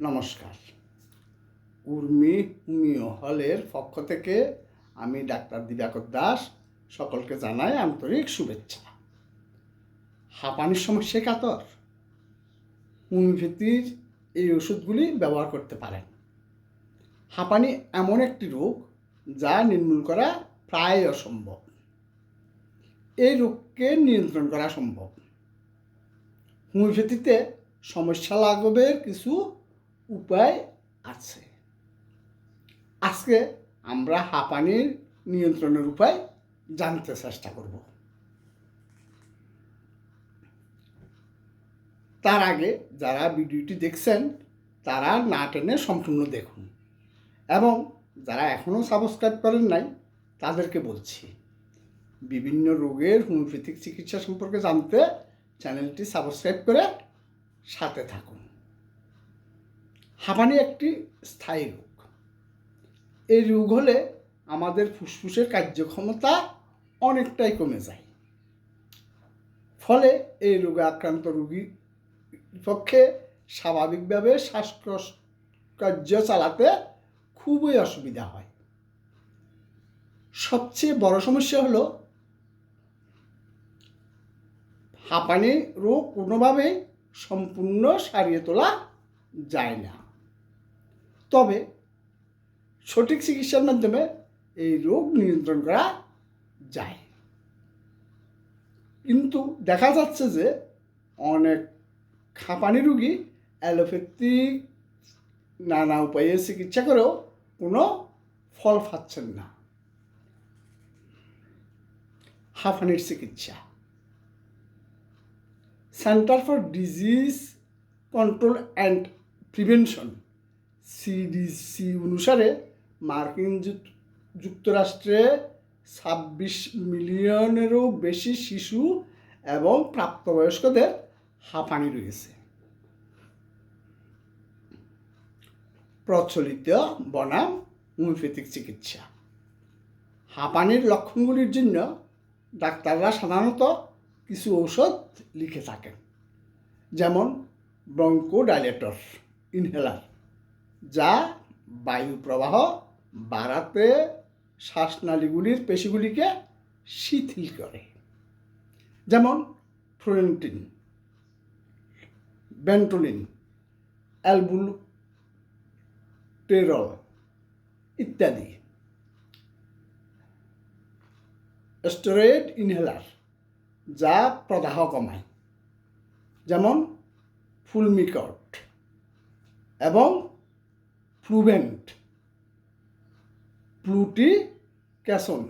নমস্কার। উর্মি হোমিও হলের পক্ষ থেকে আমি ডাক্তার দিবাকর দাস সকলকে জানাই আন্তরিক শুভেচ্ছা। হাঁপানির সমস্যা কাতর? হোমিওপ্যাথির এই ওষুধগুলি ব্যবহার করতে পারেন। হাঁপানি এমন একটি রোগ যা নির্মূল করা প্রায় অসম্ভব। এই রোগকে নিয়ন্ত্রণ করা সম্ভব। হোমিওপ্যাথিতে সমস্যা লাঘবের কিছু উপায় আছে। আজকে আমরা হাঁপানির নিয়ন্ত্রণের উপায় জানতে চেষ্টা করব। তার আগে যারা ভিডিওটি দেখছেন, তারা না টেনে সম্পূর্ণ দেখুন। এবং যারা এখনও সাবস্ক্রাইব করেন নাই, তাদেরকে বলছি, বিভিন্ন রোগের হোমিওপ্যাথিক চিকিৎসা সম্পর্কে জানতে চ্যানেলটি সাবস্ক্রাইব করে সাথে থাকুন। হাঁপানি একটি স্থায়ী রোগ। এই রোগ হলে আমাদের ফুসফুসের কার্যক্ষমতা অনেকটাই কমে যায়। ফলে এই রোগে আক্রান্ত রোগীর পক্ষে স্বাভাবিকভাবে শ্বাসকষ্ট কার্য চালাতে খুবই অসুবিধা হয়। সবচেয়ে বড় সমস্যা হলো হাঁপানি রোগ কোনোভাবেই সম্পূর্ণ সারিয়ে তোলা যায় না। তবে সঠিক চিকিৎসার মাধ্যমে এই রোগ নিয়ন্ত্রণ করা যায়। কিন্তু দেখা যাচ্ছে যে অনেক হাঁপানি রুগী অ্যালোপ্যাথিক নানা উপায়ে চিকিৎসা করেও কোনো ফল পাচ্ছেন না। হাঁপানির চিকিৎসা। Center for Disease Control and Prevention CDC অনুসারে মার্কিন যুক্তরাষ্ট্রে ছাব্বিশ মিলিয়নেরও বেশি শিশু এবং প্রাপ্তবয়স্কদের হাঁপানি রয়েছে। প্রচলিত বনাম হোমিওপ্যাথিক চিকিৎসা। হাঁপানির লক্ষণগুলির জন্য ডাক্তাররা সাধারণত কিছু ঔষধ লিখে থাকেন, যেমন ব্রঙ্কোডাইলেটর, ইনহেলার। যা বায়ু প্রবাহ বাড়াতে শ্বাসনালীগুলির পেশিগুলিকে শিথিল করে। যেমন ফ্লোরেন্টিন বেন্টোলিন অ্যালবুটেরল ইত্যাদি। স্টেরয়েড ইনহেলার যা প্রদাহ কমায়, যেমন ফুলমিকট এবং ফ্লুভেন্ট প্লুটি ক্যাসন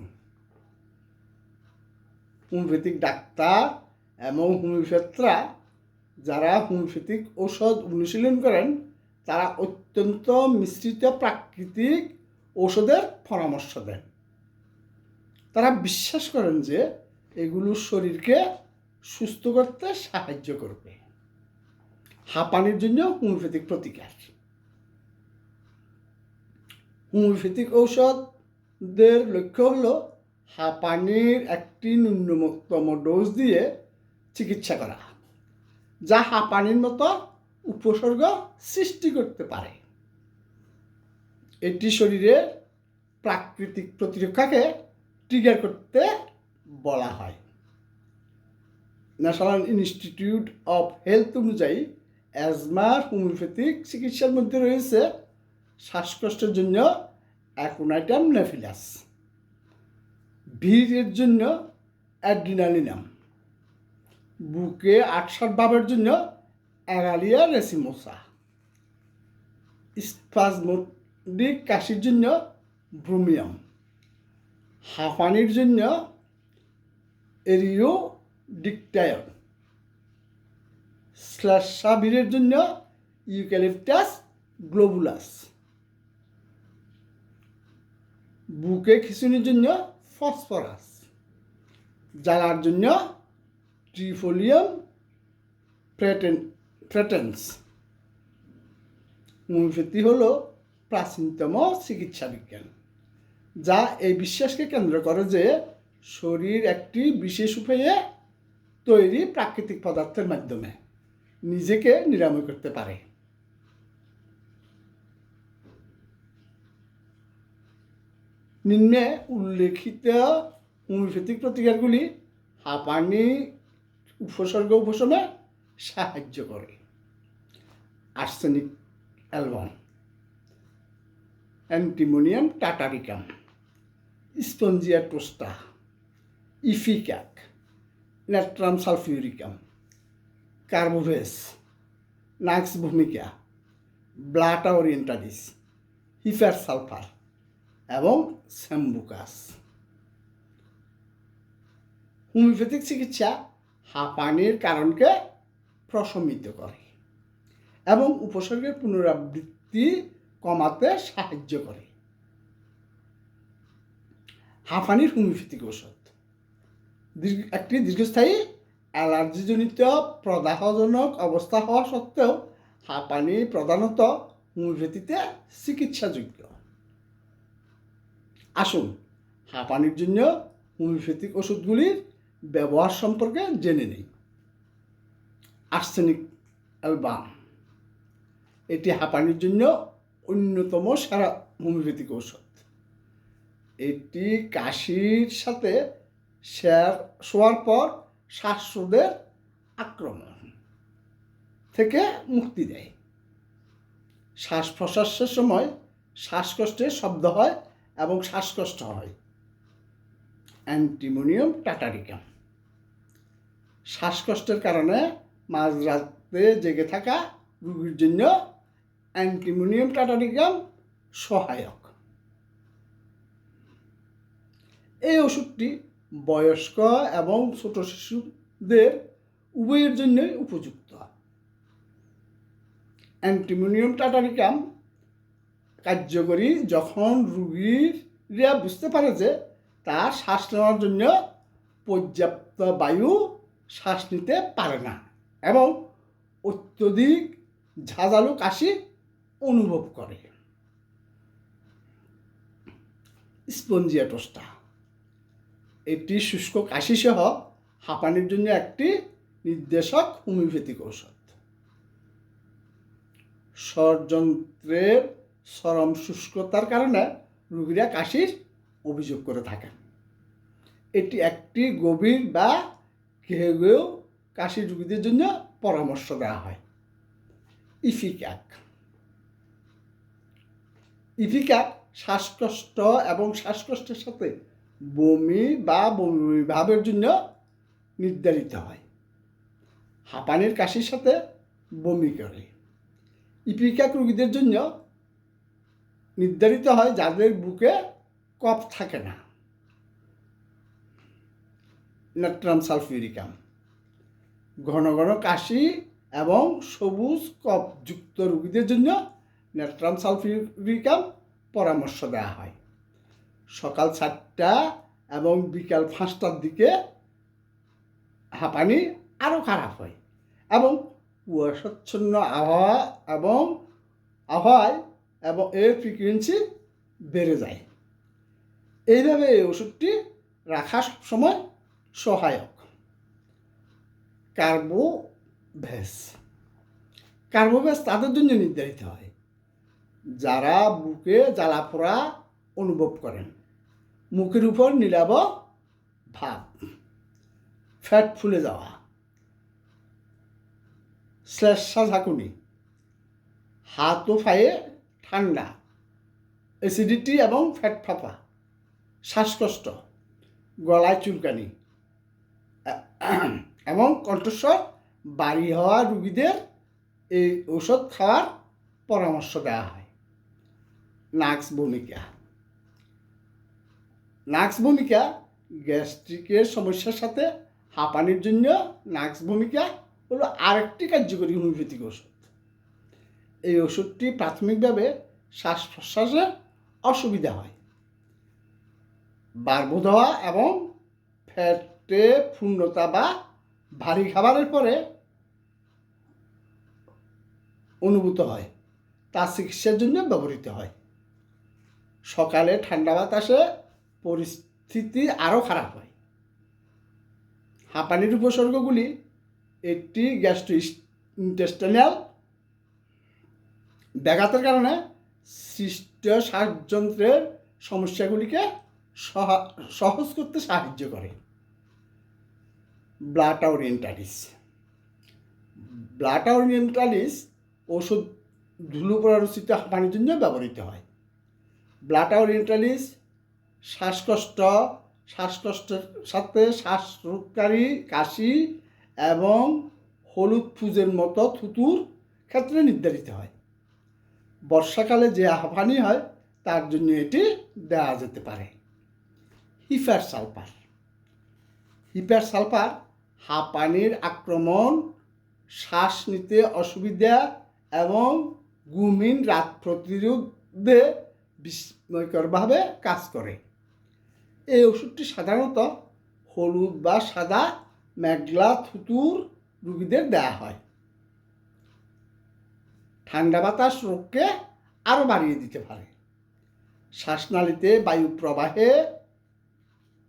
হোমিওপ্যাথিক ডাক্তার এবং হোমিওপ্যাথরা যারা হোমিওপ্যাথিক ঔষধ অনুশীলন করেন, তারা অত্যন্ত মিশ্রিত প্রাকৃতিক ঔষধের পরামর্শ দেন। তারা বিশ্বাস করেন যে এগুলো শরীরকে সুস্থ করতে সাহায্য করবে। হাঁপানির জন্য হোমিওপ্যাথিক প্রতিকার। হোমিওপ্যাথিক ঔষধদের লক্ষ্য হলো হাঁপানির একটি ন্যূনতম ডোজ দিয়ে চিকিৎসা করা, যা হাঁপানির মতো উপসর্গ সৃষ্টি করতে পারে। এটি শরীরের প্রাকৃতিক প্রতিরক্ষাকে ট্রিগার করতে বলা হয়। ন্যাশনাল ইনস্টিটিউট অফ হেলথ অনুযায়ী অ্যাজমার হোমিওপ্যাথিক চিকিৎসার মধ্যে রয়েছে শ্বাসকষ্টের জন্য অ্যাকোনাইটাম নেফিলাস। ভিড়ের জন্য অ্যাড্রিনালিনাম। বুকে আটসাট ভাবের জন্য অ্যাগালিয়া রেসিমোসা। স্পাজমোডিক কাশির জন্য ব্রোমিয়াম। হাঁপানির জন্য এরিও ডিকটায়ন স্ল্যাশাভিরের জন্য ইউক্যালিপটাস গ্লোবুলাস। বুকে খিচুনির জন্য ফসফরাস, জ্বালার জন্য ট্রিফোলিয়াম প্রেটেন প্রেটেন্স হোমিওপ্যাথি হল প্রাচীনতম চিকিৎসা বিজ্ঞান, যা এই বিশ্বাসকে কেন্দ্র করে যে শরীর একটি বিশেষ উপায়ে তৈরি প্রাকৃতিক পদার্থের মাধ্যমে নিজেকে নিরাময় করতে পারে। নিম্নে উল্লেখিত হোমিওপ্যাথিক প্রতিকারগুলি হাঁপানি, উপসর্গ উপশমে সাহায্য করে। Arsenic album antimonium tartaricum. Spongia tosta. Ipecac natrum sulphuricum. কার্বোভেস। Nux ভূমিকা। Blatta orientalis. Hepar sulphur. এবং স্যাম্বুকাস হোমিওপ্যাথিক চিকিৎসা হাঁপানির কারণকে প্রশমিত করে এবং উপসর্গের পুনরাবৃত্তি কমাতে সাহায্য করে। হাঁপানির হোমিওপ্যাথিক ঔষধ। একটি দীর্ঘস্থায়ী অ্যালার্জিজনিত প্রদাহজনক অবস্থা হওয়া সত্ত্বেও হাঁপানি প্রধানত হোমিওপ্যাথিতে চিকিৎসাযোগ্য। আসুন, হাঁপানির জন্য হোমিওপ্যাথিক ওষুধগুলির ব্যবহার সম্পর্কে জেনে নেই। আর্সেনিক অ্যালবাম, এটি হাঁপানির জন্য অন্যতম সারা হোমিওপ্যাথিক ঔষধ। এটি কাশির সাথে শেয়ার শোয়ার পর শ্বাসরোধের আক্রমণ থেকে মুক্তি দেয়। শ্বাস প্রশ্বাসের সময় শ্বাসকষ্টের শব্দ হয় এবং শ্বাসকষ্ট হয়। Antimonium tartaricum. শ্বাসকষ্টের কারণে মাঝরাতে জেগে থাকা রোগীর জন্য অ্যান্টিমোনিয়াম টাটারিকাম সহায়ক। এই ওষুধটি বয়স্ক এবং ছোট শিশুদের উভয়ের জন্যই উপযুক্ত। অ্যান্টিমোনিয়াম টাটারিকাম কার্যকরী যখন রুগীরা বুঝতে পারে যে তার শ্বাস নেওয়ার জন্য পর্যাপ্ত বায়ু শ্বাস নিতে পারে না এবং অত্যধিক ঝাঁঝালো কাশি অনুভব করে। স্পঞ্জিয়া টোস্টা এটি শুষ্ক কাশি সহ হাঁপানির জন্য একটি নির্দেশক হোমিওপ্যাথিক ঔষধ। ষড়যন্ত্রের চরম শুষ্কতার কারণে রুগীরা কাশির অভিযোগ করে থাকেন। এটি একটি গভীর বা কেউ কেউ কাশি রুগীদের জন্য পরামর্শ দেওয়া হয়। ইফিক্যাক ইফিক্যাক শ্বাসকষ্ট এবং শ্বাসকষ্টের সাথে বমি বা বমি ভাবের জন্য নির্ধারিত হয়। হাঁপানির কাশির সাথে বমি করে। ইপিকাক রোগীদের জন্য নির্ধারিত হয় যাদের বুকে কফ থাকে না। Natrum sulphuricum. ঘন ঘন কাশি এবং সবুজ কফযুক্ত রোগীদের জন্য নেট্রাম সালফিউরিকাম পরামর্শ দেওয়া হয়। সকাল সাতটা এবং বিকাল পাঁচটার দিকে হাঁপানি আরও খারাপ হয় এবং কুয়াশাচ্ছন্ন আবহাওয়া এবং আবহাওয়ায় এবং এর ফ্রিকুয়েন্সি বেড়ে যায়। এইভাবে এই ওষুধটি রাখা সবসময় সহায়ক। কার্বোভ্যাস। কার্বোভ্যাস তাদের জন্য নির্ধারিত হয়। যারা বুকে জ্বালাপোড়া অনুভব করেন। মুখের উপর নীলাব ভাব। ফ্যাট ফুলে যাওয়া। শ্লেষা ঝাঁকুনি। হাত ও পায়ে ঠান্ডা অ্যাসিডিটি এবং ফ্যাট ফাঁপা, শ্বাসকষ্ট, গলায় চুলকানি, এবং কণ্ঠস্বর বাড়ি হওয়া রুগীদের এই ঔষধ খাওয়ার পরামর্শ দেওয়া হয়। নাক্স ভূমিকা। নাক্স ভূমিকা, গ্যাস্ট্রিকের সমস্যার সাথে হাঁপানির জন্য নাক্স ভূমিকা হলো আরেকটি কার্যকরী হোমিওপ্যাথিক ওষুধ এই ওষুধটি প্রাথমিকভাবে শ্বাস প্রশ্বাসে অসুবিধা হয়। বারবোধ হওয়া এবং ফ্যাটে পূর্ণতা বা ভারী খাবারের পরে অনুভূত হয়। তা চিকিৎসার জন্য ব্যবহৃত হয়। সকালে ঠান্ডা বাতাসে পরিস্থিতি আরও খারাপ হয়। হাঁপানির উপসর্গগুলি একটি গ্যাস্ট্রো ইন্টেস্টাইনাল ব্যাঘাতের কারণে সৃষ্ট শ্বাসযন্ত্রের সমস্যাগুলিকে সহা- সহজ করতে সাহায্য করে। ব্লাড ওরিয়েন্টালিস ব্লাড ওরিয়েন্টালিস ওষুধ ধুলো পরারচিত হাঁপানির জন্য ব্যবহৃত হয়। ব্লাড ওরিয়েন্টালিস শ্বাসকষ্ট, শ্বাসকষ্টের সাথে শ্বাসরোধকারী কাশি এবং হলুদ ফুজের মতো থুতুর ক্ষেত্রে নির্ধারিত হয়। বর্ষাকালে যে হাঁপানি হয়, তার জন্য এটি দেওয়া যেতে পারে। হিফার সালফার হিপার সালফার হাঁপানির আক্রমণ, শ্বাস নিতে অসুবিধা এবং গুমিন রাত প্রতিরোধে বিস্ময়করভাবে কাজ করে। এই ওষুধটি সাধারণত হলুদ বা সাদা, মেঘলা, থুতুর রুগীদের দেওয়া হয়। ঠান্ডা বাতাস রোগকে আরও বাড়িয়ে দিতে পারে। শ্বাসনালীতে বায়ু প্রবাহে,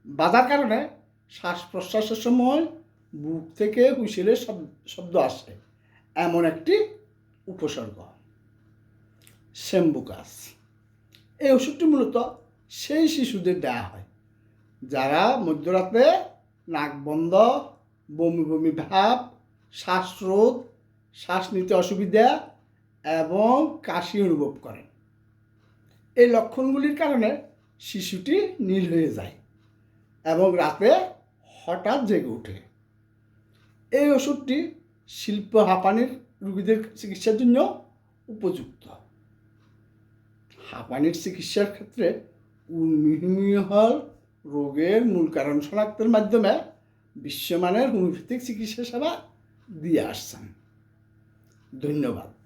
বাধার কারণে শ্বাস প্রশ্বাসের সময় বুক থেকে হুইসেলের শব- শব্দ আসে। এমন একটি উপসর্গ। সেম্বুকাস এই ওষুধটি মূলত সেই শিশুদের দেওয়া হয়, যারা মধ্যরাতে নাক বন্ধ, বমি বমি ভাব, শ্বাসরোধ, শ্বাস নিতে অসুবিধা এবং কাশি অনুভব করেন। এই লক্ষণগুলির কারণে শিশুটি নীল হয়ে যায় এবং রাতে হঠাৎ জেগে ওঠে। এই ওষুধটি শিল্প হাঁপানির রুগীদের চিকিৎসার জন্য উপযুক্ত। হাঁপানির চিকিৎসার ক্ষেত্রে উন্মিহল রোগের মূল কারণ শনাক্তের মাধ্যমে বিশ্বমানের হোমিওপ্যাথিক চিকিৎসা সেবা দিয়ে আসছেন। ধন্যবাদ।